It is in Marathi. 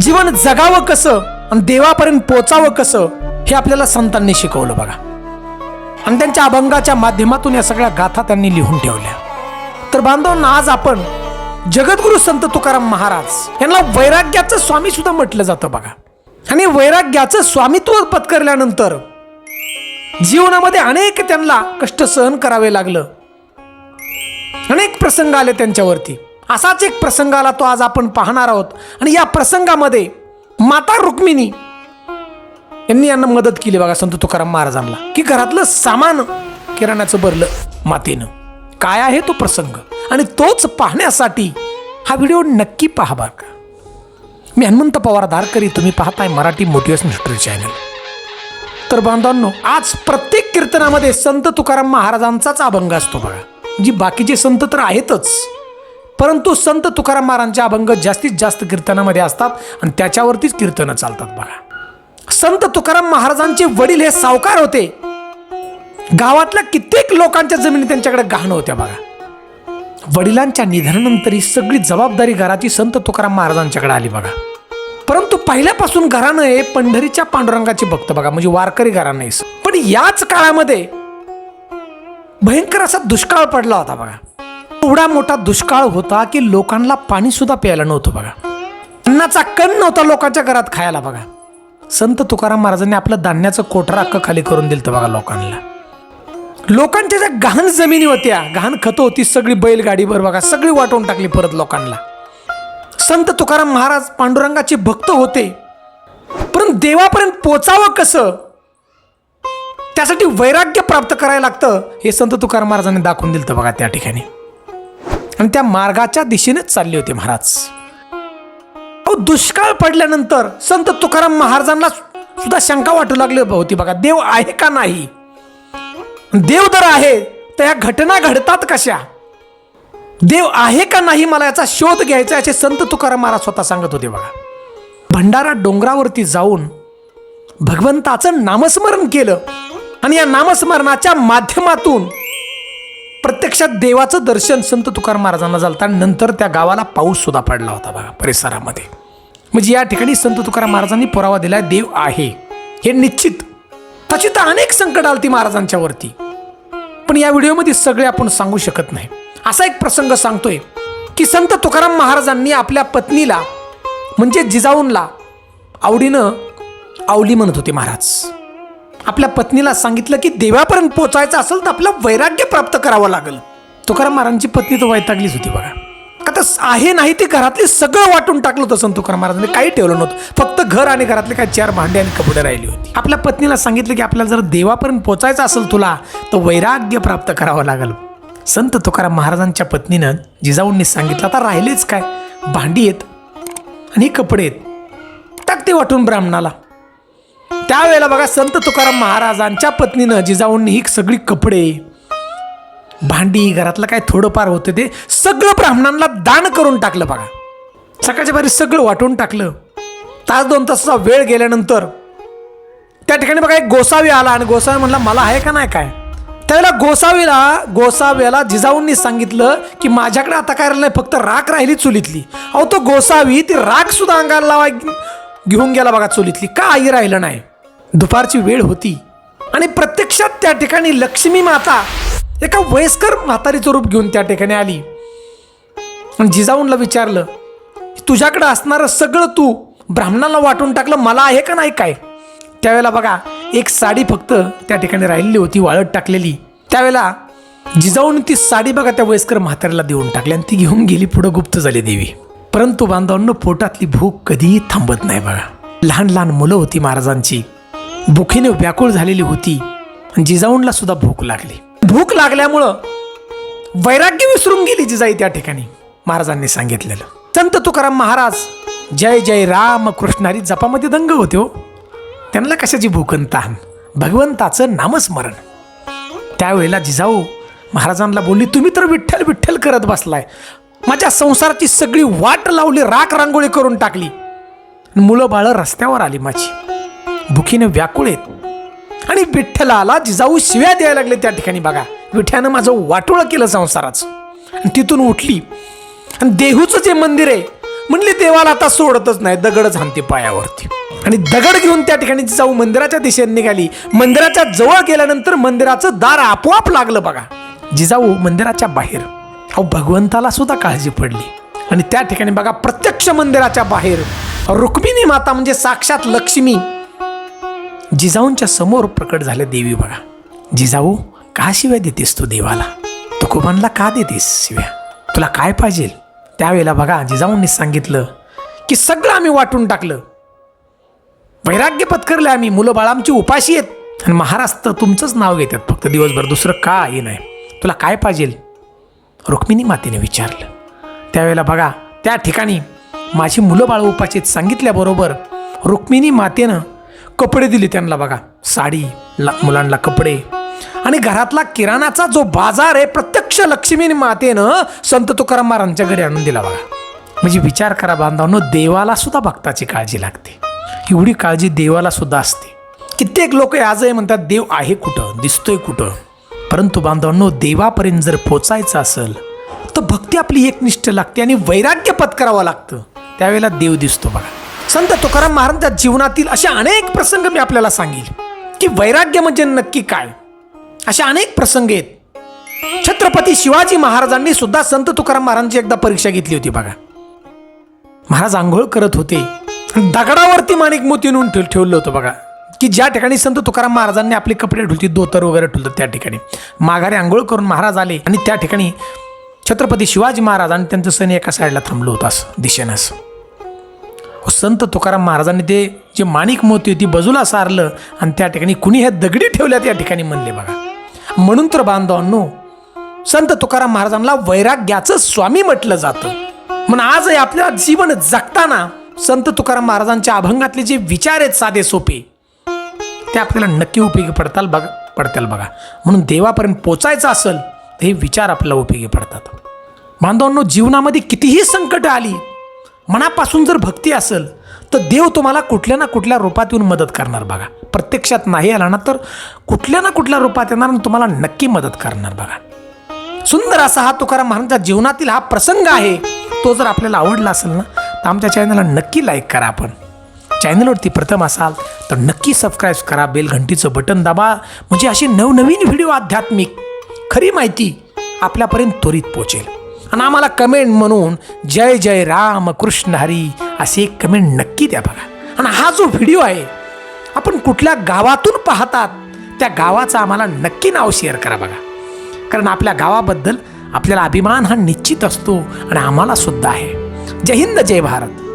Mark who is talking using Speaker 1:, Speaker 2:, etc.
Speaker 1: जीवन जगावं कसं आणि देवापर्यंत पोचावं कसं हे आपल्याला संतांनी शिकवलं बघा. आणि त्यांच्या अभंगाच्या माध्यमातून या सगळ्या गाथा त्यांनी लिहून ठेवल्या. तर बांधवांना आज आपण जगद्गुरु संत तुकाराम महाराज यांना वैराग्याचं स्वामी सुद्धा म्हटलं जातं बघा. आणि वैराग्याचं स्वामित्व पत्करल्यानंतर जीवनामध्ये अनेक त्यांना कष्ट सहन करावे लागलं. अनेक प्रसंग आले त्यांच्यावरती. असाच एक प्रसंग आला तो आज आपण पाहणार आहोत. आणि या प्रसंगामध्ये माता रुक्मिणी यांनी यांना मदत केली बघा संत तुकाराम महाराजांना. की घरातलं सामान किराण्याचं भरलं मातेनं. काय आहे तो प्रसंग? आणि तोच पाहण्यासाठी हा व्हिडिओ नक्की पहा बा का. मी हनुमंत पवार धारकरी तुम्ही पाहताय मराठी मोटिवेशन हिस्ट्री चॅनल. तर बांधवांनो आज प्रत्येक कीर्तनामध्ये संत तुकाराम महाराजांचाच अभंग असतो बघा. जी बाकीचे संत तर आहेतच. परंतु संत तुकाराम महाराजांचे अभंग जास्तीत जास्त कीर्तनामध्ये असतात आणि त्याच्यावरतीच कीर्तनं चालतात बघा. संत तुकाराम महाराजांचे वडील हे सावकार होते. गावातल्या कित्येक लोकांच्या जमिनी त्यांच्याकडे गहाण होत्या बघा. वडिलांच्या निधनानंतर ही सगळी जबाबदारी घराची संत तुकाराम महाराजांच्याकडे आली बघा. परंतु पहिल्यापासून घरानं हे पंढरीच्या पांडुरंगाची भक्त बघा म्हणजे वारकरी घराणं पण याच काळामध्ये भयंकर असा दुष्काळ पडला होता बघा. एवढा मोठा दुष्काळ होता की लोकांना पाणी सुद्धा प्यायला नव्हतं बघा. अन्नाचा कण नव्हता लोकांच्या घरात खायला बघा. संत तुकाराम महाराजांनी आपलं धान्याचं कोठरा अक्क खाली करून दिलं बघा लोकांना. लोकांच्या ज्या गहाण जमिनी होत्या गहाण खतं होती सगळी बैलगाडीवर बघा सगळी वाटून टाकली परत लोकांना. संत तुकाराम महाराज पांडुरंगाचे भक्त होते. परंतु देवापर्यंत पोचावं कसं? त्यासाठी वैराग्य प्राप्त करायला लागतं हे संत तुकाराम महाराजांनी दाखवून दिलं बघा त्या ठिकाणी. आणि त्या मार्गाच्या दिशेनेच चालले होते महाराज. अहो दुष्काळ पडल्यानंतर संत तुकाराम महाराजांना सुद्धा शंका वाटू लागली होती बघा देव आहे का नाही? देव जर आहे तर या घटना घडतात कशा? देव आहे का नाही मला याचा शोध घ्यायचा असे संत तुकाराम महाराज स्वतः सांगत होते बघा. भंडारा डोंगरावरती जाऊन भगवंताचं नामस्मरण केलं आणि या नामस्मरणाच्या माध्यमातून प्रत्यक्षात देवाचं दर्शन संत तुकाराम महाराजांना झालं आणि नंतर त्या गावाला पाऊस सुद्धा पडला होता बघा परिसरामध्ये. म्हणजे या ठिकाणी संत तुकाराम महाराजांनी पुरावा दिला देव आहे. हे निश्चित. तशी तर अनेक संकट आलती महाराजांच्यावरती पण या व्हिडिओमध्ये सगळे आपण सांगू शकत नाही. असा एक प्रसंग सांगतोय की संत तुकाराम महाराजांनी आपल्या पत्नीला म्हणजे जिजाऊनला आवडीनं आवली म्हणत होते महाराज. आपल्या पत्नीला सांगितलं की देवापर्यंत पोचायचं असेल तर आपलं वैराग्य प्राप्त करावं लागेल. तुकाराम महाराजांची पत्नी तर वैतागलीच होती बघा. आता आहे नाही ते घरातले सगळं वाटून टाकलं होतं संत तुकाराम महाराजांनी. काही ठेवलं नव्हतं. फक्त घर आणि घरातले काही चार भांडे आणि कपडे राहिली होती. आपल्या पत्नीला सांगितलं की आपल्याला जर देवापर्यंत पोचायचं असेल तुला तर वैराग्य प्राप्त करावं लागेल. संत तुकाराम महाराजांच्या पत्नीनं जिजाऊंनी सांगितलं आता राहिलेच काय? भांडी आहेत आणि कपडे आहेत. टाकते वाटून ब्राह्मणाला. त्यावेळेला बघा संत तुकाराम महाराजांच्या पत्नीनं जिजाऊंनी ही सगळी कपडे भांडी घरातलं काय थोडंफार होतं ते सगळं ब्राह्मणांना दान करून टाकलं बघा. सकाळच्या बारी सगळं वाटून टाकलं. तास दोन तासाचा वेळ गेल्यानंतर त्या ठिकाणी बघा एक गोसावी आला आणि गोसावी म्हणला मला आहे का नाही काय? त्यावेळेला गोसावीला गोसाव्याला जिजाऊंनी सांगितलं की माझ्याकडे आता काय राहिलं फक्त राख राहिली चुलीतली. अहो तो गोसावी ती राख सुद्धा अंगाला लावा घेऊन गेला बघा चुलीतली. का आई राहिलं नाही? दुपारची वेळ होती आणि प्रत्यक्षात त्या ठिकाणी लक्ष्मी माता एका वयस्कर म्हातारीचं रूप घेऊन त्या ठिकाणी आली. आणि जिजाऊनला विचारलं तुझ्याकडं असणारं सगळं तू ब्राह्मणाला वाटून टाकलं मला आहे का नाही काय? त्यावेळेला बघा एक साडी फक्त त्या ठिकाणी राहिलेली होती वाळत टाकलेली. त्यावेळेला जिजाऊन ती साडी बघा त्या वयस्कर म्हाताऱ्याला देऊन टाकली आणि ती घेऊन गेली पुढं गुप्त झाली देवी. परंतु बांधवांना पोटातली भूक कधीही थांबत नाही बघा. लहान लहान मुलं होती महाराजांची. भुकीने व्याकुळ झालेली होती. जिजाऊंला सुद्धा भूक लागली. भूक लागल्यामुळं वैराग्य विसरून गेली जिजाई त्या ठिकाणी महाराजांनी सांगितलेलं. संत तुकाराम महाराज जय जय राम कृष्णारी जपामध्ये दंग होते हो. त्यांना कशाची भूकन तहान? भगवंताचं नामस्मरण. त्यावेळेला जिजाऊ महाराजांना बोलली तुम्ही तर विठ्ठल विठ्ठल करत बसलाय. माझ्या संसाराची सगळी वाट लावली राख रांगोळी करून टाकली. मुलं बाळं रस्त्यावर आली माझी. भुकीनं व्याकुळ आहेत. आणि विठ्ठलाला जिजाऊ शिव्या द्यायला लागले त्या ठिकाणी बघा. विठ्यानं माझं वाटोळं केलं संसाराचं. आणि तिथून उठली. आणि देहूचं जे मंदिर आहे म्हणले देवाला आता सोडतच नाही दगडच हाणते पायावरती. आणि दगड घेऊन त्या ठिकाणी जाऊ मंदिराच्या दिशेने निघाली. मंदिराच्या जवळ गेल्यानंतर मंदिराचं दार आपोआप लागलं बघा. जिजाऊ मंदिराच्या बाहेर. अहो भगवंताला सुद्धा काळजी पडली. आणि त्या ठिकाणी बघा प्रत्यक्ष मंदिराच्या बाहेर. रुक्मिणी माता म्हणजे साक्षात लक्ष्मी. जिजाऊंच्या समोर प्रकट झाल्या देवी बघा जिजाऊ का शिव्या देतेस तू देवाला? तुकोबांना का देतेस शिव्या? तुला काय पाहिजे? त्यावेळेला बघा जिजाऊंनी सांगितलं की सगळं आम्ही वाटून टाकलं. वैराग्य पत्करले आम्ही मुलं बाळ आमची उपाशी आहेत. आणि महाराज तर तुमचंच नाव घेतात फक्त दिवसभर दुसरं काही नाही. तुला काय पाहिजे? रुक्मिणी मातेने विचारलं. त्यावेळेला बघा त्या ठिकाणी माझी मुलं बाळ उपाशी सांगितल्याबरोबर रुक्मिणी मातेनं कपडे दिले त्यांना बघा. साडी ला मुलांना कपडे. आणि घरातला किराणाचा जो बाजार आहे प्रत्यक्ष लक्ष्मी मातेनं संत तुकाराम महाराजांच्या घरी आणून दिला बघा. म्हणजे विचार करा बांधवांनो देवाला सुद्धा भक्ताची काळजी लागते. एवढी काळजी देवाला सुद्धा असते. कित्येक लोक आजही म्हणतात देव आहे कुठं? दिसतोय कुठं? परंतु बांधवांनो देवापर्यंत जर पोचायचं असेल तर भक्ती आपली एकनिष्ठ लागते आणि वैराग्य पत्करावं लागतं. त्यावेळेला देव दिसतो बघा. संत तुकाराम महाराजांच्या जीवनातील असे अनेक प्रसंग मी आपल्याला सांगेल. की वैराग्य म्हणजे नक्की काय? असे अनेक प्रसंग आहेत. छत्रपती शिवाजी महाराजांनी सुद्धा संत तुकाराम महाराजांची एकदा परीक्षा घेतली होती बघा. महाराज आंघोळ करत होते. आणि दगडावरती माणिक मोती नेऊन ठेव ठेवलं होतं बघा. की ज्या ठिकाणी संत तुकाराम महाराजांनी आपले कपडे ठुलती दोतर वगैरे ठुलतं त्या ठिकाणी. माघारी आंघोळ करून महाराज आले आणि त्या ठिकाणी छत्रपती शिवाजी महाराज आणि त्यांचं सैन्य एका साईडला थांबलं होतं असं दिशेनं असं. संत तुकाराम महाराजांनी ते जे माणिक मोती होती बाजूला सारलं आणि त्या ठिकाणी कुणी ह्या दगडी ठेवल्या त्या ठिकाणी म्हणले बघा. म्हणून तर बांधवांनो संत तुकाराम महाराजांना वैराग्याचं स्वामी म्हटलं जातं. म्हणून आजही आपल्या जीवन जगताना संत तुकाराम महाराजांच्या अभंगातले जे विचार आहेत साधे सोपे ते आपल्याला नक्की उपयोगी पडताल बघा पडतील बघा. म्हणून देवापर्यंत पोचायचं असेल तर हे विचार आपल्याला उपयोगी पडतात. बांधवांनो जीवनामध्ये कितीही संकट आली मनापासून जर भक्ती असेल तर देव तुम्हाला कुठल्या ना कुठल्या रूपात येऊन मदत करणार बघा. प्रत्यक्षात नाही आला ना तर कुठल्या ना कुठल्या रूपात येणार आणि तुम्हाला नक्की मदत करणार बघा. सुंदर असा हा तुकाराम महाराजांच्या जीवनातील हा प्रसंग आहे. तो जर आपल्याला आवडला असेल ना तर आमच्या चॅनलला नक्की लाईक करा आपण. चॅनलवरती प्रथम असाल तर नक्की सबस्क्राईब करा बेल घंटीचं बटन दाबा. म्हणजे अशी नवनवीन व्हिडिओ आध्यात्मिक खरी माहिती आपल्यापर्यंत त्वरित पोचेल आणि आम्हाला कमेंट म्हणून जय जय राम कृष्ण हरी असे एक कमेंट नक्की द्या बघा. आणि हा जो व्हिडिओ आहे आपण कुठल्या गावातून पाहतात त्या गावाचं आम्हाला नक्की नाव शेअर करा बघा. कारण आपल्या गावाबद्दल आपल्याला अभिमान हा निश्चित असतो आणि आम्हालासुद्धा आहे. जय हिंद जय भारत.